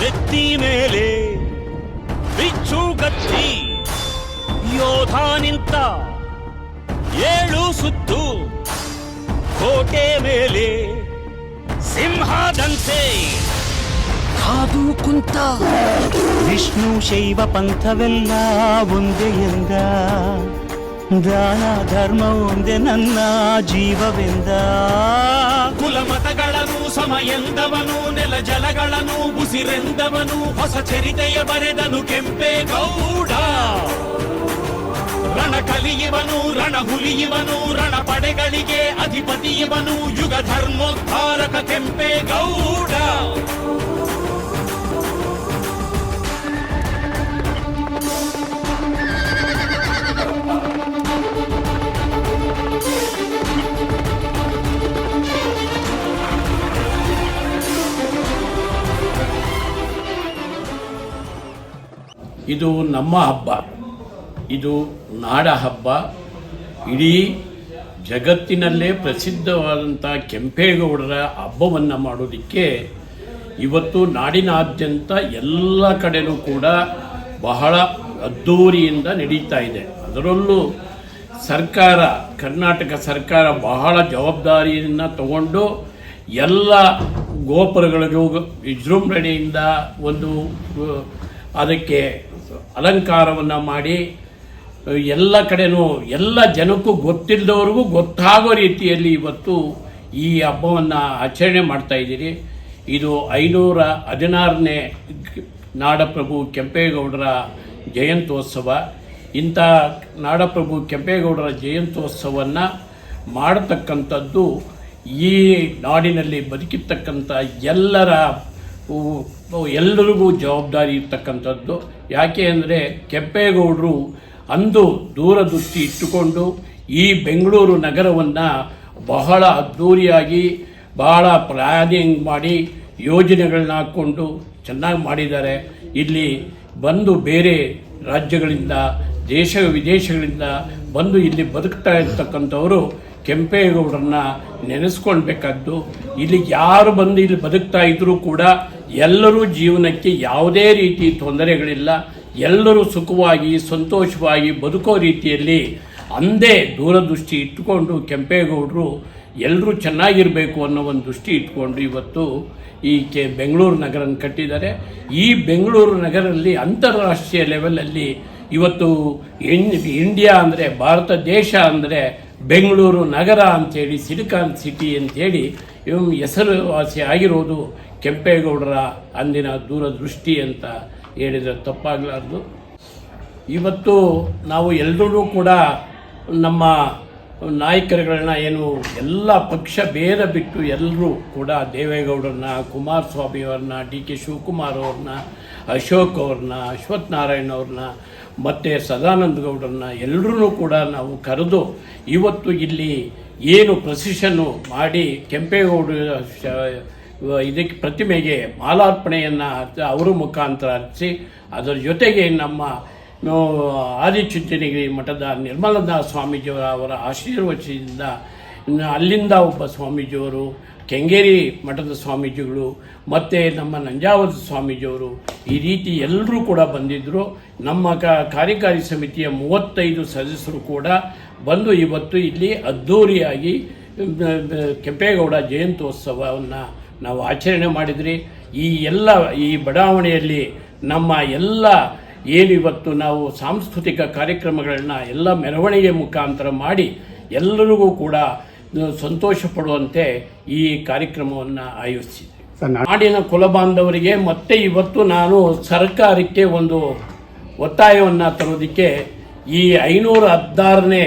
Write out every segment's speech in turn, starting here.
ನೆತ್ತಿ ಮೇಲೆ ಬಿಚ್ಚು ಕತ್ತಿ ಯೋಧ ನಿಂತ ಏಳು ಸುತ್ತು. ಕೋಟೆ ಮೇಲೆ ಸಿಂಹದಂತೆ. ಕಾದು ಕುಂತ. ವಿಷ್ಣು ಶೈವ ಪಂಥವೆಲ್ಲ ಒಂದೇ ಎಂದ. ದಾನ ಧರ್ಮ ಒಂದೇ ನನ್ನ ಜೀವವೆಂದ ಕುಲಮತಗಳನ್ನು ಸಮ ಎಂದವನು ನೆಲ ಜಲಗಳನ್ನು ಉಸಿರೆಂದವನು ಹೊಸ ಚರಿತೆಯ ಬರೆದನು ಕೆಂಪೇಗೌಡ ರಣ ಕಲಿಯುವನು ರಣ ಹುಲಿಯುವನು ರಣ ಪಡೆಗಳಿಗೆ ಅಧಿಪತಿಯವನು ಯುಗ ಧರ್ಮೋದ್ಧಾರಕ ಕೆಂಪೇಗೌಡ ಇದು ನಮ್ಮ ಹಬ್ಬ. ಇದು ನಾಡ ಹಬ್ಬ. ಇಡೀ ಜಗತ್ತಿನಲ್ಲೇ ಪ್ರಸಿದ್ಧವಾದಂಥ ಕೆಂಪೇಗೌಡರ ಹಬ್ಬವನ್ನು ಮಾಡೋದಕ್ಕೆ ಇವತ್ತು ನಾಡಿನಾದ್ಯಂತ ಎಲ್ಲ ಕಡೆಯೂ ಕೂಡ ಬಹಳ ಅದ್ಧೂರಿಯಿಂದ ನಡೀತಾ ಇದೆ. ಅದರಲ್ಲೂ ಸರ್ಕಾರ, ಕರ್ನಾಟಕ ಸರ್ಕಾರ ಬಹಳ ಜವಾಬ್ದಾರಿಯನ್ನು ತಗೊಂಡು ಎಲ್ಲ ಗೋಪುರಗಳಿಗೂ ವಿಜೃಂಭಣೆಯಿಂದ ಒಂದು, ಅದಕ್ಕೆ ಅಲಂಕಾರವನ್ನು ಮಾಡಿ ಎಲ್ಲ ಕಡೆನೂ, ಎಲ್ಲ ಜನಕ್ಕೂ ಗೊತ್ತಿಲ್ಲದವ್ರಿಗೂ ಗೊತ್ತಾಗೋ ರೀತಿಯಲ್ಲಿ ಇವತ್ತು ಈ ಹಬ್ಬವನ್ನು ಆಚರಣೆ ಮಾಡ್ತಾ ಇದ್ದೀರಿ. ಇದು ಐನೂರ ಹದಿನಾರನೇ ನಾಡಪ್ರಭು ಕೆಂಪೇಗೌಡರ ಜಯಂತ್ಯೋತ್ಸವ. ಇಂಥ ನಾಡಪ್ರಭು ಕೆಂಪೇಗೌಡರ ಜಯಂತ್ಯೋತ್ಸವವನ್ನು ಮಾಡತಕ್ಕಂಥದ್ದು ಈ ನಾಡಿನಲ್ಲಿ ಬದುಕಿರ್ತಕ್ಕಂಥ ಎಲ್ಲರ ಎಲ್ಲರಿಗೂ ಜವಾಬ್ದಾರಿ ಇರ್ತಕ್ಕಂಥದ್ದು. ಯಾಕೆ ಅಂದರೆ ಕೆಂಪೇಗೌಡರು ಅಂದು ದೂರದೃಷ್ಟಿ ಇಟ್ಟುಕೊಂಡು ಈ ಬೆಂಗಳೂರು ನಗರವನ್ನು ಬಹಳ ಅದ್ಧೂರಿಯಾಗಿ, ಬಹಳ ಪ್ಲಾನಿಂಗ್ ಮಾಡಿ ಯೋಜನೆಗಳನ್ನ ಹಾಕ್ಕೊಂಡು ಚೆನ್ನಾಗಿ ಮಾಡಿದ್ದಾರೆ. ಇಲ್ಲಿ ಬಂದು ಬೇರೆ ರಾಜ್ಯಗಳಿಂದ, ದೇಶ ವಿದೇಶಗಳಿಂದ ಬಂದು ಇಲ್ಲಿ ಬದುಕ್ತಾ ಇರ್ತಕ್ಕಂಥವರು ಕೆಂಪೇಗೌಡರನ್ನ ನೆನೆಸ್ಕೊಳ್ಬೇಕಾದ್ದು. ಇಲ್ಲಿ ಯಾರು ಬಂದು ಇಲ್ಲಿ ಬದುಕ್ತಾ ಇದ್ದರೂ ಕೂಡ ಎಲ್ಲರೂ ಜೀವನಕ್ಕೆ ಯಾವುದೇ ರೀತಿ ತೊಂದರೆಗಳಿಲ್ಲ, ಎಲ್ಲರೂ ಸುಖವಾಗಿ, ಸಂತೋಷವಾಗಿ ಬದುಕೋ ರೀತಿಯಲ್ಲಿ ಅಂದೇ ದೂರದೃಷ್ಟಿ ಇಟ್ಟುಕೊಂಡು ಕೆಂಪೇಗೌಡರು ಎಲ್ಲರೂ ಚೆನ್ನಾಗಿರಬೇಕು ಅನ್ನೋ ಒಂದು ದೃಷ್ಟಿ ಇಟ್ಕೊಂಡು ಇವತ್ತು ಈ ಕೆ ಬೆಂಗಳೂರು ನಗರನ ಕಟ್ಟಿದ್ದಾರೆ. ಈ ಬೆಂಗಳೂರು ನಗರದಲ್ಲಿ ಅಂತಾರಾಷ್ಟ್ರೀಯ ಲೆವೆಲಲ್ಲಿ ಇವತ್ತು ಇಂಡಿಯಾ ಅಂದರೆ, ಭಾರತ ದೇಶ ಅಂದರೆ ಬೆಂಗಳೂರು ನಗರ ಅಂಥೇಳಿ ಸಿಲಿಕಾನ್ ಸಿಟಿ ಇವ್ ಹೆಸರುವಾಸಿ ಆಗಿರೋದು ಕೆಂಪೇಗೌಡರ ಅಂದಿನ ದೂರದೃಷ್ಟಿ ಅಂತ ಹೇಳಿದರೆ ತಪ್ಪಾಗಲಾರ್ದು. ಇವತ್ತು ನಾವು ಎಲ್ಲರೂ ಕೂಡ ನಮ್ಮ ನಾಯಕರುಗಳನ್ನ ಏನು ಎಲ್ಲ ಪಕ್ಷ ಭೇದ ಬಿಟ್ಟು ಎಲ್ಲರೂ ಕೂಡ ದೇವೇಗೌಡರನ್ನ, ಕುಮಾರಸ್ವಾಮಿ ಅವ್ರನ್ನ, ಡಿ ಕೆ ಶಿವಕುಮಾರ್ ಅವ್ರನ್ನ, ಅಶೋಕ್ ಅವ್ರನ್ನ, ಅಶ್ವಥ್ ನಾರಾಯಣ್ ಅವ್ರನ್ನ, ಮತ್ತು ಸದಾನಂದ ಗೌಡರನ್ನ ಎಲ್ಲರೂ ಕೂಡ ನಾವು ಕರೆದು ಇವತ್ತು ಇಲ್ಲಿ ಏನು ಪ್ರೊಸಿಷನ್ನು ಮಾಡಿ ಕೆಂಪೇಗೌಡ ಇದಕ್ಕೆ ಪ್ರತಿಮೆಗೆ ಮಾಲಾರ್ಪಣೆಯನ್ನು ಅವರು ಮುಖಾಂತರ ಅರ್ಪಿಸಿ ಅದರ ಜೊತೆಗೆ ನಮ್ಮ ಆದಿಚುಂಚನಗಿರಿ ಮಠದ ನಿರ್ಮಲದಾಸ್ ಸ್ವಾಮೀಜಿಯವರ ಅವರ ಆಶೀರ್ವಚದಿಂದ ಅಲ್ಲಿಂದ ಒಬ್ಬ ಸ್ವಾಮೀಜಿಯವರು, ಕೆಂಗೇರಿ ಮಠದ ಸ್ವಾಮೀಜಿಗಳು, ಮತ್ತು ನಮ್ಮ ನಂಜಾವತ ಸ್ವಾಮೀಜಿಯವರು ಈ ರೀತಿ ಎಲ್ಲರೂ ಕೂಡ ಬಂದಿದ್ದರು ನಮ್ಮ ಕಾರ್ಯಕಾರಿ ಸಮಿತಿಯ ಮೂವತ್ತೈದು ಸದಸ್ಯರು ಕೂಡ ಬಂದು ಇವತ್ತು ಇಲ್ಲಿ ಅದ್ಧೂರಿಯಾಗಿ ಕೆಂಪೇಗೌಡ ಜಯಂತ್ಯೋತ್ಸವವನ್ನು ನಾವು ಆಚರಣೆ ಮಾಡಿದ್ರಿ ಈ ಎಲ್ಲ ಈ ಬಡಾವಣೆಯಲ್ಲಿ ನಮ್ಮ ಎಲ್ಲ ಏನು ಇವತ್ತು ನಾವು ಸಾಂಸ್ಕೃತಿಕ ಕಾರ್ಯಕ್ರಮಗಳನ್ನ ಎಲ್ಲ ಮೆರವಣಿಗೆ ಮುಖಾಂತರ ಮಾಡಿ ಎಲ್ಲರಿಗೂ ಕೂಡ ಸಂತೋಷ ಪಡುವಂತೆ ಈ ಕಾರ್ಯಕ್ರಮವನ್ನು ಆಯೋಜಿಸಿದೆ ನಾಡಿನ ಕುಲಬಾಂಧವರಿಗೆ ಮತ್ತೆ ಇವತ್ತು ನಾನು ಸರ್ಕಾರಕ್ಕೆ ಒಂದು ಒತ್ತಾಯವನ್ನು ತರೋದಕ್ಕೆ ಈ ಐನೂರ ಹದಿನಾರನೇ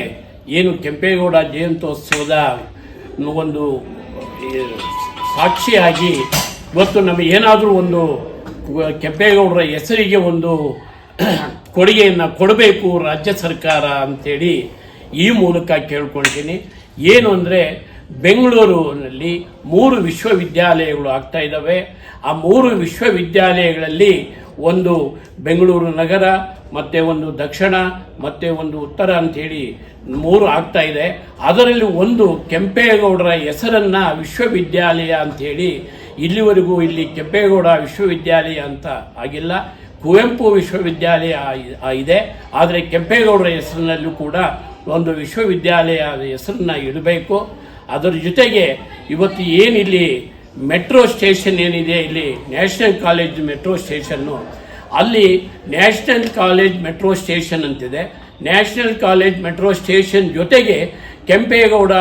ಏನು ಕೆಂಪೇಗೌಡ ಜಯಂತ್ಯೋತ್ಸವದ ಒಂದು ಸಾಕ್ಷಿಯಾಗಿ ಇವತ್ತು ನಮಗೆ ಏನಾದರೂ ಒಂದು ಕೆಂಪೇಗೌಡರ ಹೆಸರಿಗೆ ಒಂದು ಕೊಡುಗೆಯನ್ನು ಕೊಡಬೇಕು ರಾಜ್ಯ ಸರ್ಕಾರ ಅಂಥೇಳಿ ಈ ಮೂಲಕ ಕೇಳ್ಕೊಳ್ತೀನಿ. ಏನು ಅಂದರೆ, ಬೆಂಗಳೂರಿನಲ್ಲಿ ಮೂರು ವಿಶ್ವವಿದ್ಯಾಲಯಗಳು ಆಗ್ತಾ ಇದ್ದಾವೆ. ಆ ಮೂರು ವಿಶ್ವವಿದ್ಯಾಲಯಗಳಲ್ಲಿ ಒಂದು ಬೆಂಗಳೂರು ನಗರ, ಮತ್ತು ಒಂದು ದಕ್ಷಿಣ, ಮತ್ತು ಒಂದು ಉತ್ತರ ಅಂಥೇಳಿ ಮೂರು ಆಗ್ತಾ ಇದೆ. ಅದರಲ್ಲಿ ಒಂದು ಕೆಂಪೇಗೌಡರ ಹೆಸರನ್ನು ವಿಶ್ವವಿದ್ಯಾಲಯ ಅಂಥೇಳಿ ಇಲ್ಲಿವರೆಗೂ ಇಲ್ಲಿ ಕೆಂಪೇಗೌಡ ವಿಶ್ವವಿದ್ಯಾಲಯ ಅಂತ ಆಗಿಲ್ಲ. ಕುವೆಂಪು ವಿಶ್ವವಿದ್ಯಾಲಯ ಇದೆ. ಆದರೆ ಕೆಂಪೇಗೌಡರ ಹೆಸರಿನಲ್ಲೂ ಕೂಡ ಒಂದು ವಿಶ್ವವಿದ್ಯಾಲಯ ಹೆಸರನ್ನ ಇಡಬೇಕು. ಅದರ ಜೊತೆಗೆ ಇವತ್ತು ಏನಿಲ್ಲಿ ಮೆಟ್ರೋ ಸ್ಟೇಷನ್ ಏನಿದೆ, ಇಲ್ಲಿ ನ್ಯಾಷನಲ್ ಕಾಲೇಜ್ ಮೆಟ್ರೋ ಸ್ಟೇಷನ್ನು, ಅಲ್ಲಿ ನ್ಯಾಷನಲ್ ಕಾಲೇಜ್ ಮೆಟ್ರೋ ಸ್ಟೇಷನ್ ಅಂತಿದೆ. ನ್ಯಾಷನಲ್ ಕಾಲೇಜ್ ಮೆಟ್ರೋ ಸ್ಟೇಷನ್ ಜೊತೆಗೆ ಕೆಂಪೇಗೌಡ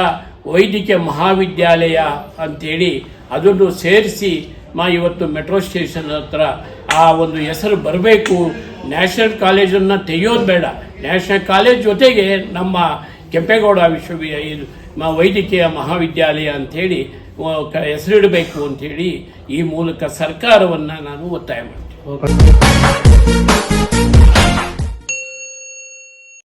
ವೈದ್ಯಕೀಯ ಮಹಾವಿದ್ಯಾಲಯ ಅಂತೇಳಿ ಅದನ್ನು ಸೇರಿಸಿ, ಮಾ, ಇವತ್ತು ಮೆಟ್ರೋ ಸ್ಟೇಷನ್ ಹತ್ರ ಆ ಒಂದು ಹೆಸರು ಬರಬೇಕು. ನ್ಯಾಷನಲ್ ಕಾಲೇಜನ್ನು ತೆಗೆಯೋದು ಬೇಡ. ನ್ಯಾಷನಲ್ ಕಾಲೇಜ್ ಜೊತೆಗೆ ನಮ್ಮ ಕೆಂಪೇಗೌಡ ವಿಶ್ವವಿದ್ಯಾಲಯ ಮ- ವೈದ್ಯಕೀಯ ಮಹಾವಿದ್ಯಾಲಯ ಅಂಥೇಳಿ ಹೆಸರಿಡಬೇಕು ಅಂಥೇಳಿ ಈ ಮೂಲಕ ಸರ್ಕಾರವನ್ನು ನಾನು ಒತ್ತಾಯ ಮಾಡ್ತೀನಿ.